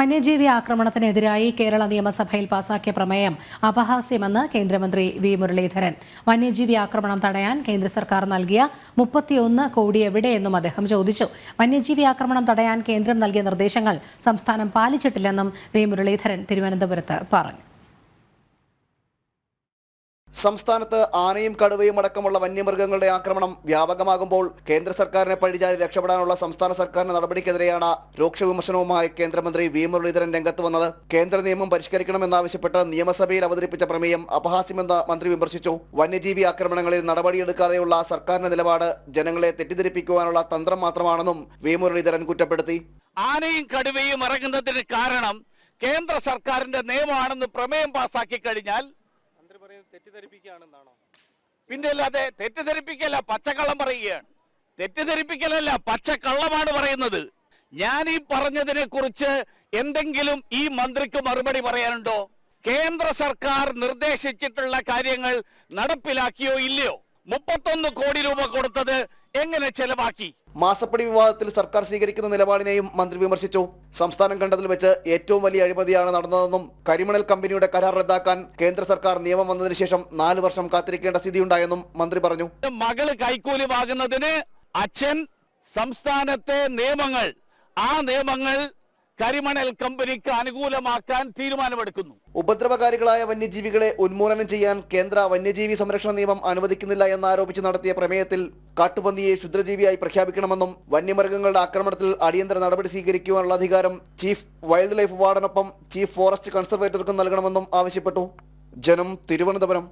വന്യജീവി ആക്രമണത്തിനെതിരായി കേരള നിയമസഭയിൽ പാസാക്കിയ പ്രമേയം അപഹാസ്യമെന്ന് കേന്ദ്രമന്ത്രി വി മുരളീധരൻ. വന്യജീവി ആക്രമണം തടയാൻ കേന്ദ്ര സർക്കാർ നൽകിയ മുപ്പത്തിയൊന്ന് കോടി എവിടെയെന്നും അദ്ദേഹം ചോദിച്ചു. വന്യജീവി ആക്രമണം തടയാൻ കേന്ദ്രം നൽകിയ നിർദ്ദേശങ്ങൾ സംസ്ഥാനം പാലിച്ചിട്ടില്ലെന്നും വി മുരളീധരൻ തിരുവനന്തപുരത്ത് പറഞ്ഞു. സംസ്ഥാനത്ത് ആനയും കടുവയും അടക്കമുള്ള വന്യമൃഗങ്ങളുടെ ആക്രമണം വ്യാപകമാകുമ്പോൾ കേന്ദ്ര സർക്കാരിനെ പഴിചാരി രക്ഷപ്പെടാനുള്ള സംസ്ഥാന സർക്കാരിന്റെ നടപടിക്കെതിരെയാണ് രൂക്ഷ വിമർശനവുമായി കേന്ദ്രമന്ത്രി വി മുരളീധരൻ രംഗത്ത് വന്നത്. കേന്ദ്ര നിയമം പരിഷ്കരിക്കണമെന്നാവശ്യപ്പെട്ട് നിയമസഭയിൽ അവതരിപ്പിച്ച പ്രമേയം അപഹാസ്യമെന്ന് മന്ത്രി വിമർശിച്ചു. വന്യജീവി ആക്രമണങ്ങളിൽ നടപടിയെടുക്കാതെയുള്ള സർക്കാരിന്റെ നിലപാട് ജനങ്ങളെ തെറ്റിദ്ധരിപ്പിക്കുവാനുള്ള തന്ത്രം മാത്രമാണെന്നും വി മുരളീധരൻ കുറ്റപ്പെടുത്തി. ആനയും കടുവയും ഇറങ്ങുന്നതിന് കാരണം കേന്ദ്ര സർക്കാരിന്റെ നിയമമാണെന്ന് പ്രമേയം പാസാക്കി കഴിഞ്ഞാൽ തെറ്റിദ്ധരിപ്പിക്കുകയാണെന്നാണോ? പിന്നെ അല്ലാതെ തെറ്റിദ്ധരിപ്പിക്കല്ല പച്ചക്കള്ളം പറയുകയാണ്. തെറ്റിദ്ധരിപ്പിക്കലല്ല പച്ചക്കള്ളമാണ് പറയുന്നത്. ഞാൻ ഈ പറഞ്ഞതിനെ കുറിച്ച് എന്തെങ്കിലും ഈ മന്ത്രിക്ക് മറുപടി പറയാനുണ്ടോ? കേന്ദ്ര സർക്കാർ നിർദ്ദേശിച്ചിട്ടുള്ള കാര്യങ്ങൾ നടപ്പിലാക്കിയോ ഇല്ലയോ? മുപ്പത്തൊന്ന് കോടി രൂപ കൊടുത്തത് എങ്ങനെ ചെലവാക്കി? മാസപ്പടി വിവാദത്തിൽ സർക്കാർ സ്വീകരിക്കുന്ന നിലപാടിനെയും മന്ത്രി വിമർശിച്ചു. സംസ്ഥാനം കണ്ടതിൽ വെച്ച് ഏറ്റവും വലിയ അഴിമതിയാണ് നടന്നതെന്നും കരിമണൽ കമ്പനിയുടെ കരാർ റദ്ദാക്കാൻ കേന്ദ്ര സർക്കാർ നിയമം വന്നതിന് ശേഷം നാല് വർഷം കാത്തിരിക്കേണ്ട സ്ഥിതിയുണ്ടായെന്നും മന്ത്രി പറഞ്ഞു. മകൾ കൈക്കൂലി വാങ്ങുന്നതിന് അച്ഛൻ സംസ്ഥാനത്തെ നിയമങ്ങൾ ആ നിയമങ്ങൾ കരിമണൽ കമ്പനിക്ക് അനുകൂലമാക്കാൻ തീരുമാനമെടുക്കുന്നു. ഉപദ്രവകാരികളായ വന്യജീവികളെ ഉന്മൂലനം ചെയ്യാൻ കേന്ദ്ര വന്യജീവി സംരക്ഷണ നിയമം അനുവദിക്കുന്നില്ല എന്നാരോപിച്ച് നടത്തിയ പ്രമേയത്തിൽ കാട്ടുപന്നിയെ ക്ഷുദ്രജീവിയായി പ്രഖ്യാപിക്കണമെന്നും വന്യമൃഗങ്ങളുടെ ആക്രമണത്തിൽ അടിയന്തര നടപടി സ്വീകരിക്കുവാനുള്ള അധികാരം ചീഫ് വൈൽഡ് ലൈഫ് വാർഡനൊപ്പം ചീഫ് ഫോറസ്റ്റ് കൺസർവേറ്റർക്കും നൽകണമെന്നും ആവശ്യപ്പെട്ടു. ജനം തിരുവനന്തപുരം.